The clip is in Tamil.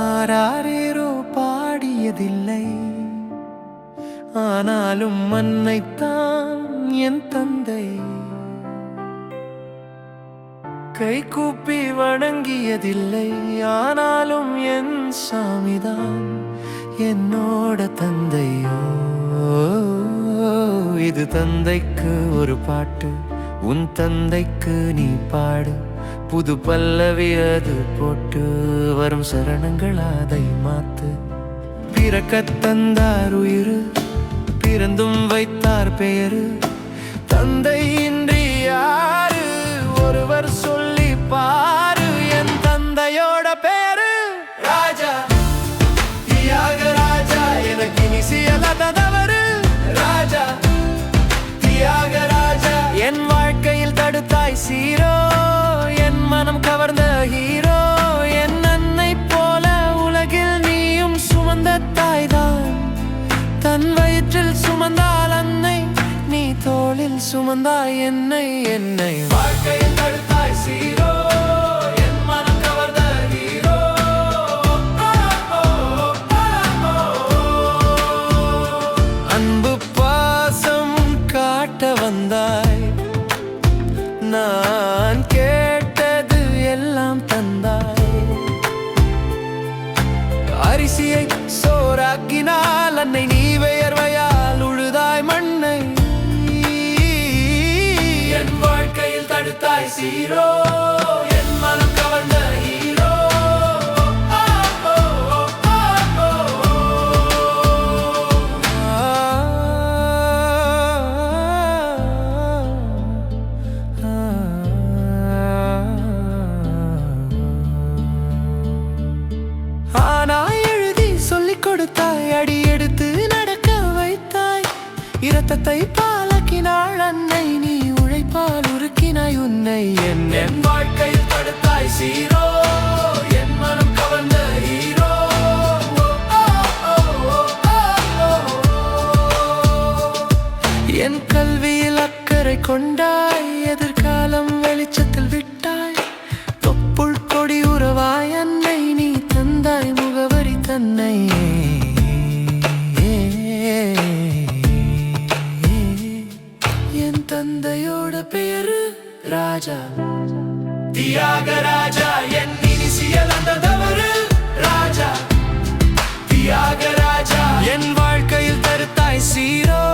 ஆராரேரோ பாடியதில்லை ஆனாலும் மன்னைத்தான் என் தந்தை. கை கூப்பி வணங்கியதில்லை ஆனாலும் என் சாமிதான் என்னோட தந்தையோ. இது தந்தைக்கு ஒரு பாட்டு உன் தந்தைக்கு நீ பாடு. புது பல்லவி அது போட்டு வரும் சரணங்கள் அதை மாத்து. பிறக்க தந்தார் உயிர் பிறந்தும் வைத்தார் பெயரு. தந்தை இன்றி யாரு? ஒருவர் சொல்லி தோளில் சுமந்தாய் என்னை என்னை. வாழ்க்கையில் தடுத்தாய் சீரோ அன்பு பாசம் காட்ட வந்தாய். நான் கேட்டது எல்லாம் தந்தாய். அரிசியை சோறாக்கினால் அன்னை தடுத்தாய் சீரோ என் மனம் கவர்ந்த ஹீரோ ஆனா எழுதி சொல்லிக் கொடுத்தாய் அடி எடுத்து நடக்க வைத்தாய். இரத்தத்தை பாலக்கினாள் அன்னை நீ உழைப்பால் உருக்கினாய் உன்னை என் என் வாழ்க்கையில் தடுத்தாய் சீரோ. என் மனம் கவர்ந்த ஹீரோ. என் கல்வியில் அக்கறை கொண்டாய் எதிர்காலம் வெளிச்சத்தில் விட்டாய். தொப்புள் கொடி உறவாய் அன்னை நீ தந்தாய் முகவரி தன்னை என் தந்தையோட பேரு ராஜா. தியாக ராஜா என் இனிசியல் அந்த தவறு ராஜா. தியாக ராஜா என் வாழ்க்கையில் தருத்தாய் சீரோ.